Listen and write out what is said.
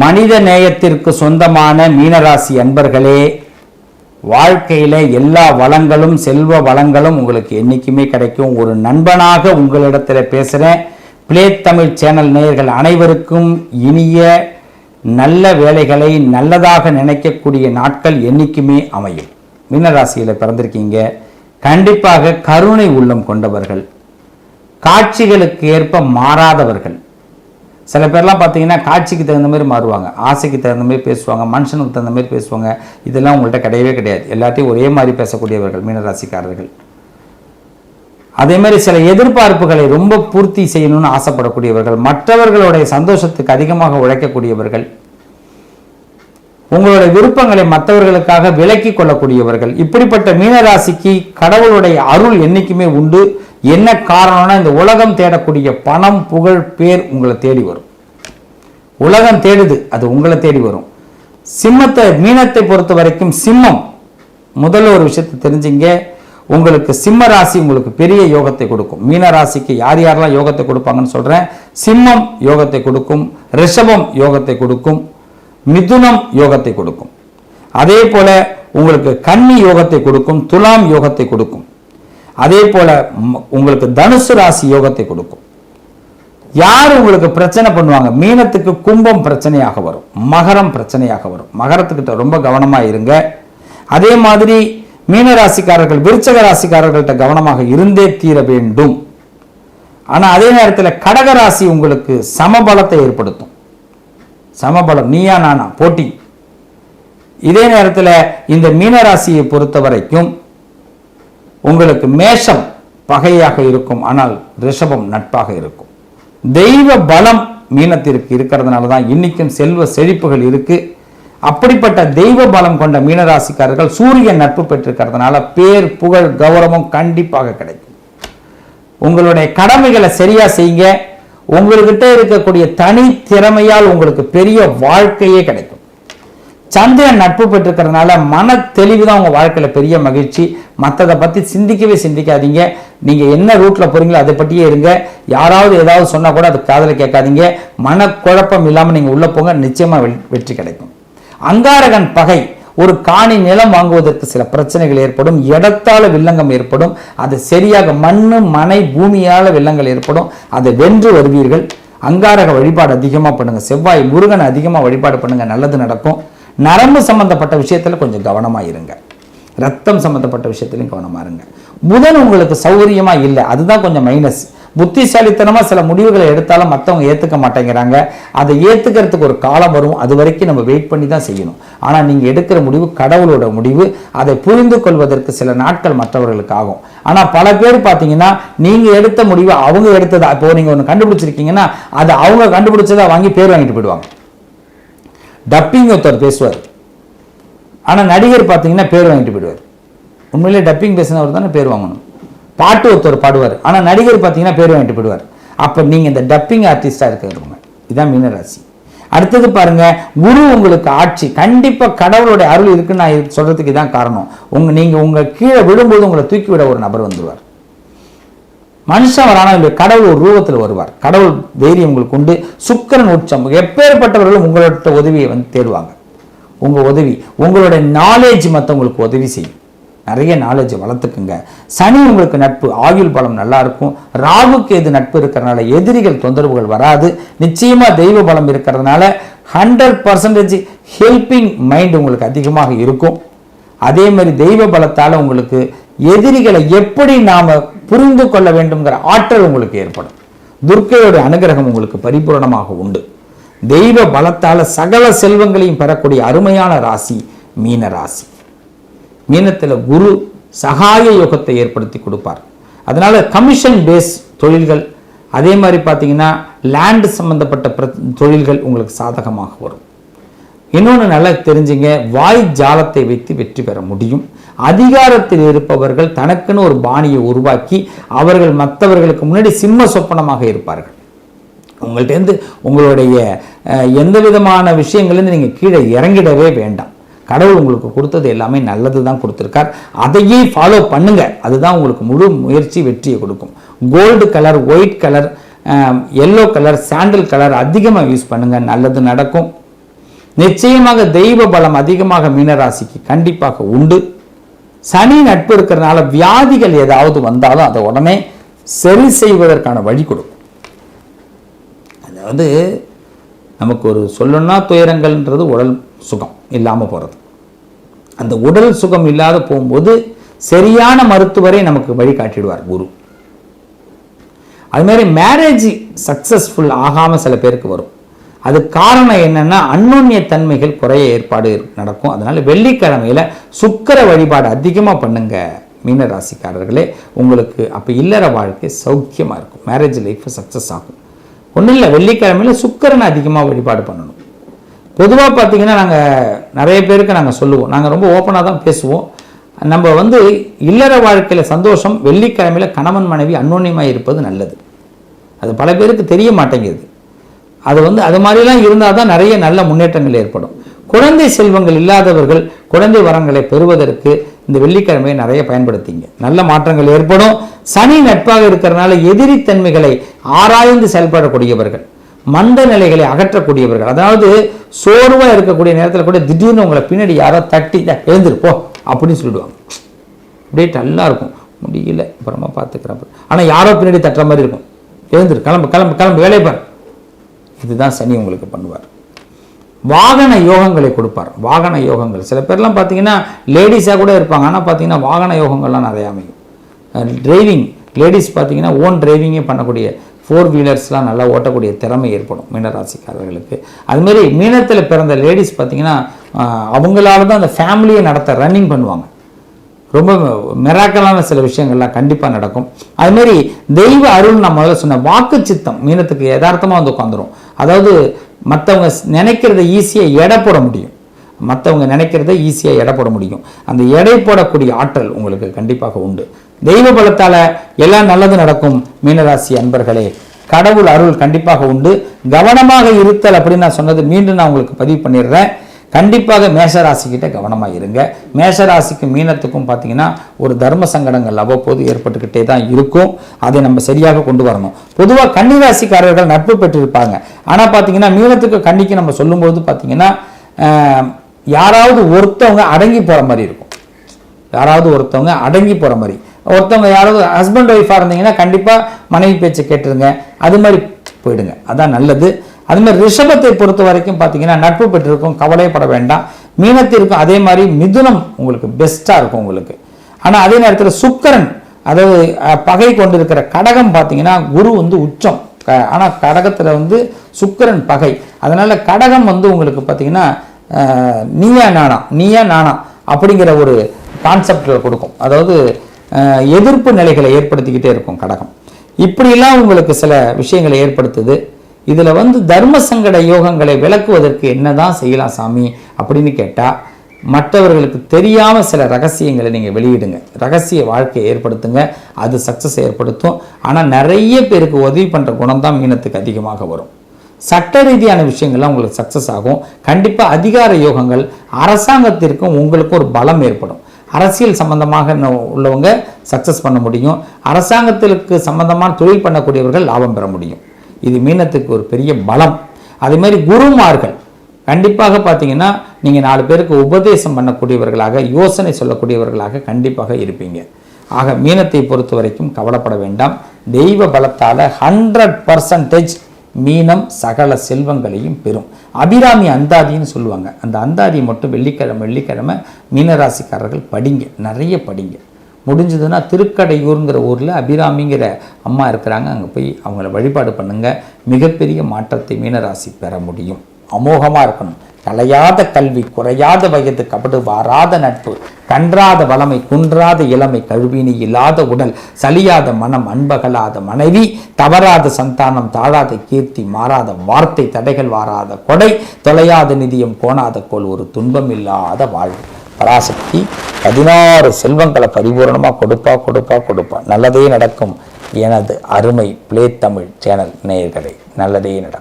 மனித நேயத்திற்கு சொந்தமான மீனராசி அன்பர்களே வாழ்க்கையில் எல்லா வளங்களும் செல்வ வளங்களும் உங்களுக்கு என்றைக்குமே கிடைக்கும். ஒரு நண்பனாக உங்களிடத்தில் பேசுகிறேன் பிளே தமிழ் சேனல் நேயர்கள் அனைவருக்கும் இனிய நல்ல வேலைகளை நல்லதாக நினைக்கக்கூடிய நாட்கள் என்றைக்குமே அமையும். மீனராசியில் பிறந்திருக்கீங்க. கண்டிப்பாக கருணை உள்ளம் கொண்டவர்கள். காட்சிகளுக்கு ஏற்ப மாறாதவர்கள். சில பேர்லாம் பார்த்தீங்கன்னா காட்சிக்கு தகுந்த மாதிரி மாறுவாங்க. ஆசைக்கு தகுந்த மாதிரி பேசுவாங்க. மனுஷனுக்கு தகுந்த மாதிரி பேசுவாங்க. இதெல்லாம் உங்கள்கிட்ட கிடையவே கிடையாது. எல்லாத்தையும் ஒரே மாதிரி பேசக்கூடியவர்கள் மீனராசிக்காரர்கள். அதே மாதிரி சில எதிர்பார்ப்புகளை ரொம்ப பூர்த்தி செய்யணும்னு ஆசைப்படக்கூடியவர்கள் மற்றவர்களுடைய சந்தோஷத்துக்கு அதிகமாக உழைக்கக்கூடியவர்கள் உங்களுடைய விருப்பங்களை மற்றவர்களுக்காக விலக்கி கொள்ளக்கூடியவர்கள். இப்படிப்பட்ட மீனராசிக்கு கடவுளுடைய அருள் என்றைக்குமே உண்டு. என்ன காரணம்னா இந்த உலகம் தேடக்கூடிய பணம் புகழ் பேர் உங்களை தேடி வரும். உலகம் தேடுது அது உங்களை தேடி வரும். சிம்மத்தை மீனத்தை பொறுத்த வரைக்கும் சிம்மம். முதல்ல ஒரு விஷயத்தை தெரிஞ்சுங்க. உங்களுக்கு சிம்ம ராசி உங்களுக்கு பெரிய யோகத்தை கொடுக்கும். மீன ராசிக்கு யார் யாரெல்லாம் யோகத்தை கொடுப்பாங்கன்னு சொல்கிறேன் சிம்மம் யோகத்தை கொடுக்கும். ரிஷபம் யோகத்தை கொடுக்கும். மிதுனம் யோகத்தை கொடுக்கும். அதே போல் உங்களுக்கு கன்னி யோகத்தை கொடுக்கும். துலாம் யோகத்தை கொடுக்கும். அதே போல் உங்களுக்கு தனுசு ராசி யோகத்தை கொடுக்கும். யார் உங்களுக்கு பிரச்சனை பண்ணுவாங்க? மீனத்துக்கு கும்பம் பிரச்சனையாக வரும். மகரம் பிரச்சனையாக வரும். மகரத்துக்கிட்ட ரொம்ப கவனமாக இருங்க. அதே மாதிரி மீன ராசிக்காரர்கள் விருச்சக ராசிக்காரர்கள்ட்ட கவனமாக இருந்தே தீர வேண்டும். ஆனால் அதே நேரத்தில் கடக ராசி உங்களுக்கு சமபலத்தை ஏற்படுத்தும். சமபலம் நீயா நானா போட்டி. இதே நேரத்தில் இந்த மீனராசியை பொறுத்த வரைக்கும் உங்களுக்கு மேஷம் பகையாக இருக்கும். ஆனால் ரிஷபம் நட்பாக இருக்கும். தெய்வ பலம் மீனத்திற்கு இருக்கிறதுனால தான் இன்னைக்கும் செல்வ செழிப்புகள் இருக்கு. அப்படிப்பட்ட தெய்வ பலம் கொண்ட மீனராசிக்காரர்கள் சூரியன் நட்பு பெற்றிருக்கிறதுனால பேர் புகழ் கௌரவம் கண்டிப்பாக கிடைக்கும். உங்களுடைய கடமைகளை சரியா செய்யுங்க. உங்கள்கிட்ட இருக்கக்கூடிய தனி திறமையால் உங்களுக்கு பெரிய வாழ்க்கையே கிடைக்கும். சந்திரன் நட்பு பெற்றிருக்கிறதுனால மன தெளிவு தான் உங்க வாழ்க்கையில பெரிய மகிழ்ச்சி. மற்றதை பத்தி சிந்திக்கவே சிந்திக்காதீங்க. நீங்க என்ன ரூட்ல போறீங்களோ அதை பற்றியே இருங்க. யாராவது ஏதாவது சொன்னா கூட அது காதில் கேட்காதீங்க. மனக்குழப்பம் இல்லாம நீங்க உள்ள போங்க. நிச்சயமா வெ- வெற்றி கிடைக்கும். அங்காரகன் பகை ஒரு காணி நிலம் வாங்குவதற்கு சில பிரச்சனைகள் ஏற்படும். இடத்தால வில்லங்கம் ஏற்படும். அது சரியாக மண்ணு மனை பூமியால வில்லங்கள் ஏற்படும். அதை வென்று வருவீர்கள். அங்காரக வழிபாடு அதிகமா பண்ணுங்க. செவ்வாய் முருகன் அதிகமா வழிபாடு பண்ணுங்க. நல்லது நடக்கும். நரம்பு சம்பந்தப்பட்ட விஷயத்துல கொஞ்சம் கவனமா இருங்க. ரத்தம் சம்பந்தப்பட்ட விஷயத்திலையும் கவனமா இருங்க. புதன் உங்களுக்கு சௌகரியமா இல்லை. அதுதான் கொஞ்சம் மைனஸ் புத்திசாலித்தனமா சில முடிவுகளை எடுத்தாலும் மற்றவங்க ஏத்துக்க மாட்டேங்கிறாங்க. அதை ஏத்துக்கிறதுக்கு ஒரு காலம் வரும். அது வரைக்கும் நம்ம வெயிட் பண்ணி தான் செய்யணும். ஆனால் நீங்கள் எடுக்கிற முடிவு கடவுளோட முடிவு. அதை புரிந்து கொள்வதற்கு சில நாட்கள் மற்றவர்களுக்கு ஆகும். ஆனால் பல பேர் பார்த்தீங்கன்னா நீங்கள் எடுத்த முடிவு அவங்க எடுத்ததா இப்போ நீங்கள் ஒன்று கண்டுபிடிச்சிருக்கீங்கன்னா அதை அவங்க கண்டுபிடிச்சதா வாங்கி பேர் வாங்கிட்டு போயிடுவாங்க. டப்பிங் ஒருத்தர் பேசுவார். ஆனால் நடிகர் பார்த்தீங்கன்னா பேர் வாங்கிட்டு போயிடுவார். உண்மையிலே டப்பிங் பேசினவர் தானே பேர் வாங்கணும். பாட்டு ஒருத்தர் பாடுவார். ஆனால் நடிகர் பார்த்தீங்கன்னா பேர் வாங்கிட்டு போயிடுவார். அப்போ நீங்கள் இந்த டப்பிங் ஆர்டிஸ்டாக இருக்கிறவங்க. இதுதான் மீனராசி. அடுத்தது பாருங்க குரு உங்களுக்கு ஆட்சி. கண்டிப்பாக கடவுளுடைய அருள் இருக்குன்னு நான் சொல்கிறதுக்கு இதான் காரணம். உங்கள் நீங்கள் உங்கள் கீழே விழும்போது உங்களை தூக்கி விட ஒரு நபர் வந்துடுவார் மனுஷன் வரானா கடவுள் ஒரு ரூபத்தில் வருவார். கடவுள் தைரியம் உங்களுக்கு உண்டு. சுக்கிரன் உச்சம். எப்பேற்பட்டவர்களும் உங்களோட உதவியை வந்து தேடுவாங்க. உங்கள் உதவி உங்களுடைய நாலேஜ் மற்றவங்களுக்கு உதவி செய்யும். நிறைய நாலேஜ் வளர்த்துக்குங்க. சனி உங்களுக்கு நட்பு. ஆயுள் பலம் நல்லா இருக்கும். ராகுக்கு எது நட்பு இருக்கிறதுனால எதிரிகள் தொந்தரவுகள் வராது. நிச்சயமாக தெய்வ பலம் இருக்கிறதுனால ஹண்ட்ரட் பர்சன்டேஜ் ஹெல்பிங் மைண்ட் உங்களுக்கு அதிகமாக இருக்கும். அதே மாதிரி தெய்வ பலத்தால் உங்களுக்கு எதிரிகளை எப்படி நாம புரிந்து கொள்ள வேண்டும்ங்கிற ஆற்றல் உங்களுக்கு ஏற்படும். துர்க்கையோட அனுகிரகம் உங்களுக்கு பரிபூரணமாக உண்டு. தெய்வ பலத்தால சகல செல்வங்களையும் பெறக்கூடிய அருமையான ராசி மீன ராசி. மீனத்தில் குரு சகாய யோகத்தை ஏற்படுத்தி கொடுப்பார். அதனால கமிஷன் பேஸ் தொழில்கள் அதே மாதிரி பார்த்தீங்கன்னா லேண்டு சம்பந்தப்பட்ட தொழில்கள் உங்களுக்கு சாதகமாக வரும். இன்னொன்று நல்லா தெரிஞ்சுங்க வாய் ஜாலத்தை வைத்து வெற்றி பெற முடியும். அதிகாரத்தில் இருப்பவர்கள் தனக்குன்னு ஒரு பாணியை உருவாக்கி அவர்கள் மற்றவர்களுக்கு முன்னாடி சிம்ம சொப்பனமாக இருப்பார்கள். உங்கள்கிட்டேருந்து உங்களுடைய எந்த விதமான விஷயங்கள்லேருந்து நீங்கள் கீழே இறங்கிடவே வேண்டாம். கடவுள் உங்களுக்கு கொடுத்தது எல்லாமே நல்லது தான் கொடுத்துருக்கார். அதையே ஃபாலோ பண்ணுங்க. அதுதான் உங்களுக்கு முழு முயற்சி வெற்றியை கொடுக்கும். Gold colour white colour yellow colour sandal colour அதிகமாக யூஸ் பண்ணுங்கள் நல்லது நடக்கும். நிச்சயமாக தெய்வ பலம் அதிகமாக மீனராசிக்கு கண்டிப்பாக உண்டு. சனி நட்பு இருக்கிறனால வியாதிகள் ஏதாவது வந்தாலும் அதை உடனே சரி செய்வதற்கான வழி கொடுக்கும். அதாவது நமக்கு ஒரு சொல்லணும்னா துயரங்கள்ன்றது உடல் சுகம் இல்லாமல் போகிறது அந்த உடல் சுகம் இல்லாத போகும்போது சரியான மருத்துவரை நமக்கு வழி காட்டிடுவார் குரு. அது மாதிரி மேரேஜ் சக்ஸஸ்ஃபுல் ஆகாமல் சில பேருக்கு வரும். அது காரணம் என்னன்னா அந்நுண்ணிய தன்மைகள் குறைய ஏற்பாடு நடக்கும். அதனால வெள்ளிக்கிழமையில சுக்கர வழிபாடு அதிகமாக பண்ணுங்க மீன ராசிக்காரர்களே. உங்களுக்கு அப்போ இல்லற வாழ்க்கை சௌக்கியமாக இருக்கும். மேரேஜ் லைஃப் சக்ஸஸ் ஆகும். ஒன்றும் இல்லை வெள்ளிக்கிழமையில சுக்கரனை அதிகமாக வழிபாடு பண்ணணும். பொதுவாக பார்த்தீங்கன்னா நாங்கள் நிறைய பேருக்கு நாங்கள் சொல்லுவோம். நாங்கள் ரொம்ப ஓப்பனாக தான் பேசுவோம். நம்ம வந்து இல்லற வாழ்க்கையில் சந்தோஷம் வெள்ளிக்கிழமையில் கணவன் மனைவி அன்னோன்யமாக இருப்பது நல்லது. அது பல பேருக்கு தெரிய மாட்டேங்குது. அது வந்து அது மாதிரிலாம் இருந்தால் தான் நிறைய நல்ல முன்னேற்றங்கள் ஏற்படும். குழந்தை செல்வங்கள் இல்லாதவர்கள் குழந்தை வரங்களை பெறுவதற்கு இந்த வெள்ளிக்கிழமையை நிறைய பயன்படுத்திங்க. நல்ல மாற்றங்கள் ஏற்படும். சனி நட்பாக இருக்கிறதுனால எதிரித்தன்மைகளை ஆராய்ந்து செயல்படக்கூடியவர்கள் மந்த நிலைகளை அகற்றக்கூடியவர்கள் அதாவது சோர்வாக இருக்கக்கூடிய நேரத்தில் கூட திடீர்னு உங்களை பின்னாடி யாரோ தட்டி தான் எழுந்திருப்போம் அப்படின்னு சொல்லிடுவாங்க. அப்படியே நல்லா இருக்கும். முடியல அப்புறமா பார்த்துக்கிறேன் ஆனால் யாரோ பின்னாடி தட்டுற மாதிரி இருக்கும். எழுந்துரு கிளம்பு கிளம்பு கிளம்பு வேலையை பாரு. இதுதான் சனி உங்களுக்கு பண்ணுவார். வாகன யோகங்களை கொடுப்பார். வாகன யோகங்கள். சில பேர்லாம் பார்த்தீங்கன்னா லேடிஸாக கூட இருப்பாங்க. ஆனால் பார்த்தீங்கன்னா வாகன யோகங்கள்லாம் நிறைய அமையும். டிரைவிங் லேடிஸ் பார்த்தீங்கன்னா ஓன் டிரைவிங்கே பண்ணக்கூடிய ஃபோர் வீலர்ஸ்லாம் நல்லா ஓட்டக்கூடிய திறமை ஏற்படும் மீனராசிக்காரர்களுக்கு. அதுமாரி மீனத்தில் பிறந்த லேடிஸ் பார்த்தீங்கன்னா அவங்களால தான் அந்த ஃபேமிலியை நடத்த ரன்னிங் பண்ணுவாங்க. ரொம்ப மெராக்கலான சில விஷயங்கள்லாம் கண்டிப்பாக நடக்கும். அதுமாரி தெய்வ அருள் நான் முதல்ல சொன்ன வாக்கு சித்தம் மீனத்துக்கு யதார்த்தமாக வந்து உட்காந்துரும் அதாவது மற்றவங்க நினைக்கிறத ஈஸியாக எடை போட முடியும். மற்றவங்க நினைக்கிறத ஈஸியாக எடை போட முடியும். அந்த எடை போடக்கூடிய ஆற்றல் உங்களுக்கு கண்டிப்பாக உண்டு. தெய்வ பலத்தால் எல்லாம் நல்லது நடக்கும் மீனராசி அன்பர்களே. கடவுள் அருள் கண்டிப்பாக உண்டு. கவனமாக இருத்தல் அப்படின்னு நான் சொன்னது மீண்டும் நான் உங்களுக்கு பதிவு பண்ணிடுறேன். கண்டிப்பாக மேஷராசிக்கிட்ட கவனமாக இருங்க. மேஷராசிக்கும் மீனத்துக்கும் பார்த்தீங்கன்னா ஒரு தர்ம சங்கடங்கள் அவ்வப்போது ஏற்பட்டுக்கிட்டே தான் இருக்கும். அதை நம்ம சரியாக கொண்டு வரணும். பொதுவாக கன்னிராசிக்காரர்கள் நட்பு பெற்றிருப்பாங்க. ஆனால் பார்த்தீங்கன்னா மீனத்துக்கு கன்னிக்கு நம்ம சொல்லும்போது பார்த்தீங்கன்னா யாராவது ஒருத்தவங்க அடங்கி போகிற மாதிரி இருக்கும். யாராவது ஒருத்தவங்க அடங்கி போகிற மாதிரி. ஒருத்தவங்க யாராவது ஹஸ்பண்ட் ஒய்ஃபாக இருந்தீங்கன்னா கண்டிப்பாக மனைவி பேச்சை கேட்டுருங்க. அது மாதிரி போயிடுங்க. அதான் நல்லது. அதுமாதிரி ரிஷபத்தை பொறுத்த வரைக்கும் பார்த்தீங்கன்னா நட்பு பெற்றிருக்கும் கவலைப்பட வேண்டாம். மீனத்திற்கும் அதே மாதிரி மிதுனம் உங்களுக்கு பெஸ்ட்டாக இருக்கும் உங்களுக்கு. ஆனால் அதே நேரத்தில் சுக்கிரன் அதாவது பகை கொண்டிருக்கிற கடகம் பார்த்தீங்கன்னா குரு வந்து உச்சம். க- ஆனால் கடகத்தில் வந்து சுக்கரன் பகை. அதனால் கடகம் வந்து உங்களுக்கு பார்த்தீங்கன்னா நீயா நானா நீயா நானா அப்படிங்கிற ஒரு கான்செப்டில் கொடுக்கும். அதாவது எதிர்ப்பு நிலைகளை ஏற்படுத்திக்கிட்டே இருக்கும் கடகம். இப்படிலாம் உங்களுக்கு சில விஷயங்களை ஏற்படுத்துது. இதில் வந்து தர்ம சங்கட யோகங்களை விளக்குவதற்கு என்னதான் செய்யலாம் சாமி அப்படின்னு கேட்டால் மற்றவர்களுக்கு தெரியாமல் சில ரகசியங்களை நீங்கள் வெளியிடுங்க. ரகசிய வாழ்க்கையை ஏற்படுத்துங்க. அது சக்ஸஸ் ஏற்படுத்தும். ஆனால் நிறைய பேருக்கு உதவி பண்ணுற குணம் தான் மீனத்துக்கு அதிகமாக வரும். சட்ட ரீதியான விஷயங்கள்லாம் உங்களுக்கு சக்சஸ் ஆகும். கண்டிப்பாக அதிகார யோகங்கள் அரசாங்கத்திற்கும் உங்களுக்கும் ஒரு பலம் ஏற்படும். அரசியல் சம்பந்தமாக உள்ளவங்க சக்ஸஸ் பண்ண முடியும். அரசாங்கத்திற்கு சம்பந்தமான தொழில் பண்ணக்கூடியவர்கள் லாபம் பெற முடியும். இது மீனத்துக்கு ஒரு பெரிய பலம். அதே மாதிரி குருமார்கள். கண்டிப்பாக பார்த்தீங்கன்னா நீங்கள் நாலு பேருக்கு உபதேசம் பண்ணக்கூடியவர்களாக யோசனை சொல்லக்கூடியவர்களாக கண்டிப்பாக இருப்பீங்க. ஆக மீனத்தை பொறுத்த வரைக்கும் கவலைப்பட வேண்டாம். தெய்வ பலத்தால் ஹண்ட்ரட் பர்சன்டேஜ் மீனம் சகல செல்வங்களையும் பெறும். அபிராமி அந்தாதின்னு சொல்லுவாங்க. அந்த அந்தாதி மட்டும் வெள்ளிக்கிழமை வெள்ளிக்கிழமை மீனராசிக்காரர்கள் படிங்க. நிறைய படிங்க. முடிஞ்சதுன்னா திருக்கடையூருங்கிற ஊரில் அபிராமிங்கிற அம்மா இருக்கிறாங்க. அங்கே போய் அவங்கள வழிபாடு பண்ணுங்க. மிகப்பெரிய மாற்றத்தை மீனராசி பெற முடியும். அமோகமாக இருக்கணும். கலையாத கல்வி குறையாத வயது கபடு வாராத நட்பு கன்றாத வளமை குன்றாத இளமை கழுவினி இல்லாத உடல் சலியாத மனம் அன்பகலாத மனைவி தவறாத சந்தானம் தாழாத கீர்த்தி மாறாத வார்த்தை தடைகள் வாராத கொடை தொலையாத நிதியம் கோணாத கோல் ஒரு துன்பம் இல்லாத வாழ்வு. பராசக்தி பதினாறு செல்வங்களை பரிபூரணமாக கொடுப்பா கொடுப்பா கொடுப்பா. நல்லதே நடக்கும். எனது அருமை பிளே தமிழ் சேனல் நேயர்களே நல்லதே நடக்கும்.